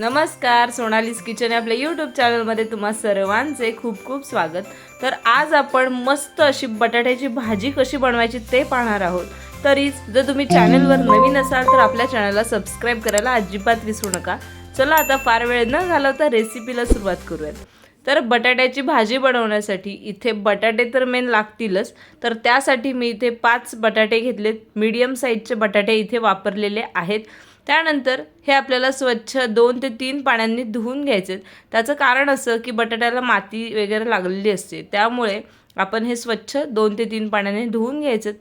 नमस्कार सोनालीस किचन आपल्या यूट्यूब चॅनलमध्ये तुम्हा सर्वांचे खूप खूप स्वागत. तर आज आपण मस्त अशी बटाट्याची भाजी कशी बनवायची ते पाहणार आहोत. तरीच जर तुम्ही चॅनलवर नवीन असाल तर आपल्या चॅनलला सबस्क्राईब करायला अजिबात विसरू नका. चला आता फार वेळ न घालवता रेसिपीला सुरुवात करूयात. तर बटाट्याची भाजी बनवण्यासाठी इथे बटाटे तर मेन लागतीलच. तर त्यासाठी मी इथे पाच बटाटे घेतलेत. मीडियम साईजचे बटाटे इथे वापरलेले आहेत. त्यानंतर हे आपल्याला स्वच्छ दोन ते तीन पाण्याने धुवून घ्यायचे. त्याचं कारण असं की बटाट्याला माती वगैरे लागलेली असते. त्यामुळे आपण हे स्वच्छ दोन ते तीन पाण्याने धुवून घ्यायचे.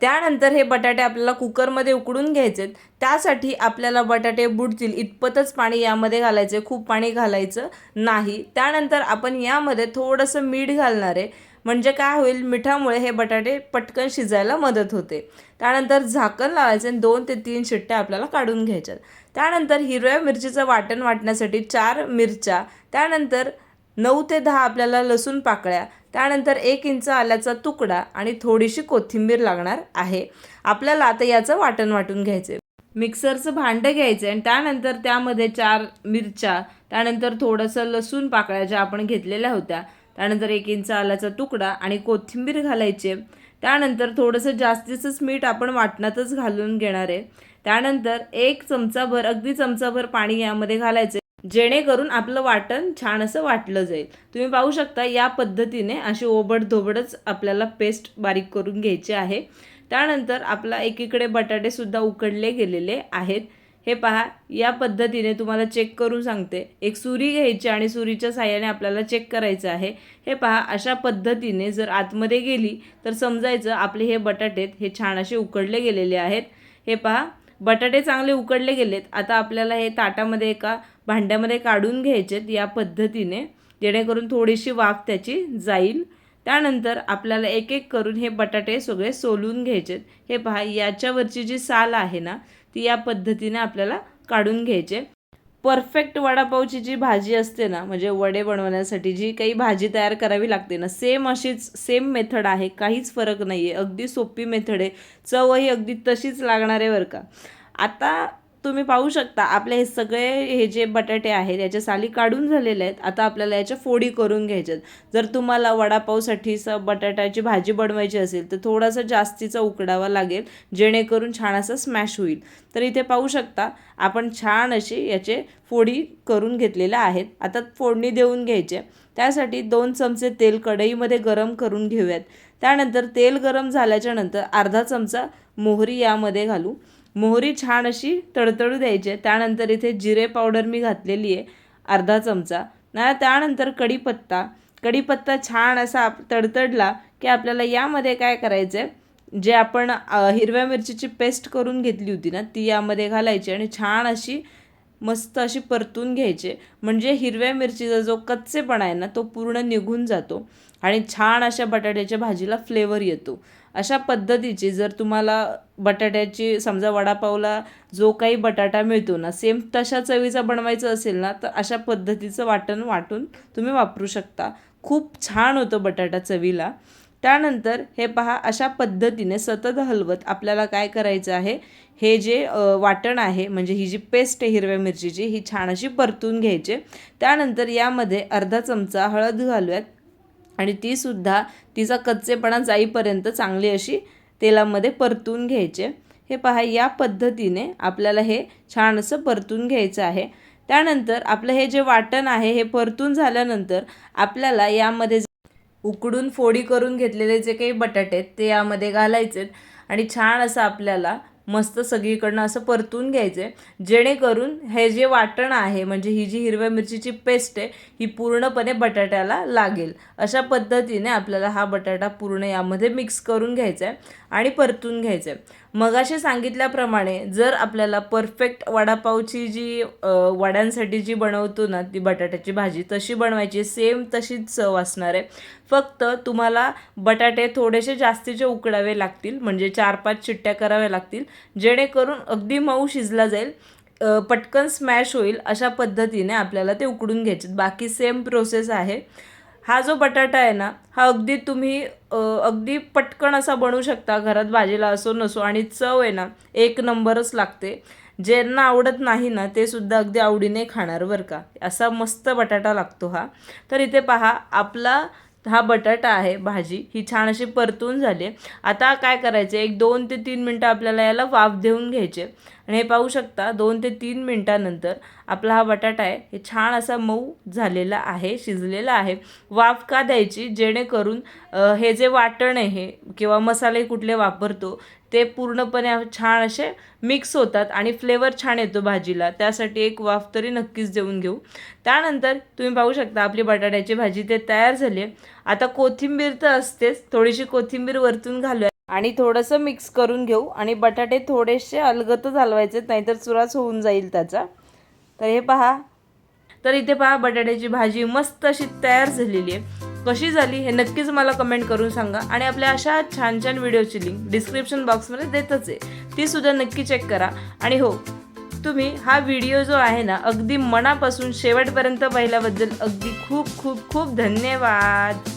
त्यानंतर हे बटाटे आपल्याला कुकरमध्ये उकडून घ्यायचे. त्यासाठी आपल्याला बटाटे बुडतील. इतपतच पाणी यामध्ये घालायचे. खूप पाणी घालायचं नाही. त्यानंतर आपण यामध्ये थोडंसं मीठ घालणार आहे. म्हणजे काय होईल? मिठामुळे हे बटाटे पटकन शिजायला मदत होते. त्यानंतर झाकण लावायचं आणि दोन ते तीन शिट्ट्या आपल्याला काढून घ्यायच्यात त्यानंतर हिरव्या मिरचीचं वाटण वाटण्यासाठी चार मिरच्या त्यानंतर नऊ ते दहा आपल्याला लसूण पाकळ्या त्यानंतर एक इंच आल्याचा तुकडा आणि थोडीशी कोथिंबीर लागणार आहे. आपल्याला आता याचं वाटण वाटून घ्यायचं मिक्सरचं भांडं घ्यायचं आणि त्यानंतर त्यामध्ये चार मिरच्या त्यानंतर थोडंसं लसूण पाकळ्या ज्या आपण घेतलेल्या होत्या त्यानंतर एक इंच आल्याचा तुकडा आणि कोथिंबीर घालायचे. त्यानंतर थोडंसं जास्तीचंच मीठ आपण वाटणातच घालून घेणार आहे. त्यानंतर एक चमचाभर अगदी चमचाभर पाणी यामध्ये घालायचे. जेणेकरून आपलं वाटण छान असं वाटलं जाईल. तुम्ही पाहू शकता या पद्धतीने अशी ओबड धोबडच आपल्याला पेस्ट बारीक करून घ्यायची आहे. त्यानंतर आपला एकीकडे बटाटेसुद्धा उकडले गेलेले आहेत. हे पहा या पद्धतीने तुम्हाला चेक करून सांगते. एक सुरी घ्यायची आणि सुरीच्या साह्याने आपल्याला चेक करायचं आहे. हे पहा अशा पद्धतीने जर आतमध्ये गेली तर समजायचं आपले हे बटाटेत हे छान असे उकडले गेलेले आहेत. हे पहा बटाटे चांगले उकडले गेलेत. आता आपल्याला हे ताटामध्ये एका भांड्यामध्ये काढून घ्यायचेत या पद्धतीने. जेणेकरून थोडीशी वाफ त्याची जाईल. त्यानंतर आपल्याला एक एक करून हे बटाटे सगळे सोलून घ्यायचे हे पहा याच्यावरची जी साल आहे ना ती या पद्धतीने आपल्याला काढून घ्यायचे. परफेक्ट वडापावची जी भाजी असते ना म्हणजे वडे बनवण्यासाठी जी काही भाजी तयार करावी लागते ना सेम अशीच सेम मेथड आहे काहीच फरक नाही आहे अगदी सोपी मेथड आहे. चवही अगदी तशीच लागणार आहे बरं का. आता तुम्ही पाहू शकता आपले हे सगळे हे जे बटाटे आहेत याच्या साली काढून झालेले आहेत आता आपल्याला याच्या फोडी करून घ्यायच्यात जर तुम्हाला वडापावसाठी स बटाट्याची भाजी बनवायची असेल तर थोडासा जास्तीचा उकडावा लागेल जेणेकरून छान असं स्मॅश होईल. तर इथे पाहू शकता आपण छान असे याचे फोडी करून घेतलेल्या आहेत. आता फोडणी देऊन घ्यायचे त्यासाठी दोन चमचे तेल कढईमध्ये गरम करून घेऊयात. त्यानंतर तेल गरम झाल्याच्यानंतर अर्धा चमचा मोहरी यामध्ये घालू. मोहरी छान अशी तडतडू द्यायची. आहे त्यानंतर इथे जिरे पावडर मी घातलेली आहे अर्धा चमचा. ना त्यानंतर कढीपत्ता. कढीपत्ता छान असा आप- तडतडला की आपल्याला यामध्ये काय करायचं आहे जे आपण हिरव्या मिरचीची पेस्ट करून घेतली होती ना ती यामध्ये घालायची आणि छान अशी मस्त अशी परतून घ्यायचे. म्हणजे हिरव्या मिरचीचा जो कच्चेपणा आहे ना तो पूर्ण निघून जातो आणि छान अशा बटाट्याच्या भाजीला फ्लेवर येतो. अशा पद्धतीची जर तुम्हाला बटाट्याची समजा वडापावला जो काही बटाटा मिळतो ना सेम तशा चवीचा बनवायचं असेल ना तर अशा पद्धतीचं वाटण वाटून तुम्ही वापरू शकता. खूप छान होतं बटाटा चवीला. त्यानंतर हे पहा अशा पद्धतीने सतत हलवत आपल्याला काय करायचं आहे? हे जे वाटण आहे म्हणजे ही जी पेस्ट आहे हिरव्या मिरचीची ही छान अशी परतून घ्यायची. त्यानंतर यामध्ये अर्धा चमचा हळद घालूयात. आणि तीसुद्धा तिचा कच्चेपणा जाईपर्यंत चांगली अशी तेलामध्ये परतून घ्यायचे. हे पहा या पद्धतीने आपल्याला हे छान असं परतून घ्यायचं आहे. त्यानंतर आपलं हे जे वाटण आहे हे परतून झाल्यानंतर आपल्याला यामध्ये उकडून फोडी करून घेतलेले जे काही बटाटे आहेत ते यामध्ये घालायचे आणि छान असं आपल्याला मस्त सगळीकडनं असं परतून घ्यायचे. जेणेकरून हे जे वाटण आहे म्हणजे ही जी हिरव्या मिरचीची पेस्ट आहे ही पूर्णपणे बटाट्याला लागेल. अशा पद्धतीने आपल्याला हा बटाटा पूर्ण यामध्ये मिक्स करून घ्यायचा आहे आणि परतून घ्यायचं आहे. मगाशी सांगितल्याप्रमाणे जर आपल्याला परफेक्ट वडापावची जी वड्यांसाठी जी बनवतो ना ती बटाट्याची भाजी तशी बनवायची सेम तशीच चव असणार आहे. फक्त तुम्हाला बटाटे थोडेसे जास्तीचे उकडावे लागतील म्हणजे चार पाच चिट्ट्या कराव्या लागतील जेणेकरून अगदी मऊ शिजला जाईल पटकन स्मॅश होईल अशा पद्धतीने आपल्याला ते उकडून घ्यायचे. बाकी सेम प्रोसेस आहे. हा जो बटाटा आहे ना हा अगदी तुम्ही अगदी पटकन असा बनवू शकता घरात भाजीला असो नसो आणि चव आहे ना एक नंबरच लागते. ज्यांना आवडत नाही ना ते सुद्धा अगदी आवडीने खाणार बरं का. असा मस्त बटाटा लागतो हा. तर इथे पहा आपला हा बटाटा आहे भाजी ही छान अशी परतून झाली आहे. आता काय करायचं एक दोन ते तीन मिनटं आपल्याला याला वाफ देऊन घ्यायचे आणि हे पाहू शकता दोन ते तीन मिनटानंतर आपला हा बटाटा आहे हे छान असा मऊ झालेला आहे शिजलेला आहे. वाफ का द्यायची? जेणेकरून हे जे वाटण आहे किंवा मसाले कुठले वापरतो ते पूर्णपणे छान असे मिक्स होतात आणि फ्लेवर छान येतो भाजीला. त्यासाठी एक वाफ तरी नक्कीच देऊन घेऊ. त्यानंतर तुम्ही पाहू शकता आपली बटाट्याची भाजी ते तयार झाली आहे. आता कोथिंबीर तर असतेच थोडीशी कोथिंबीर वरतून घालूया. आणि थोडंसं मिक्स करून घेऊ. आणि बटाटे थोडेसे अलगतच हलवायचे नाहीतर चुराच होऊन जाईल त्याचा. तर हे पहा. तर इथे पहा बटाट्याची भाजी मस्त अशी तयार झालेली आहे. कशी झाली हे नक्कीच मला कमेंट करून सांगा. आणि आपल्या अशा छान छान व्हिडिओची लिंक डिस्क्रिप्शन बॉक्समध्ये देतच आहे. ती सुद्धा नक्की चेक करा. आणि हो तुम्ही हा व्हिडिओ जो आहे ना अगदी मनापासून शेवटपर्यंत पाहिल्याबद्दल अगदी खूप खूप खूप धन्यवाद.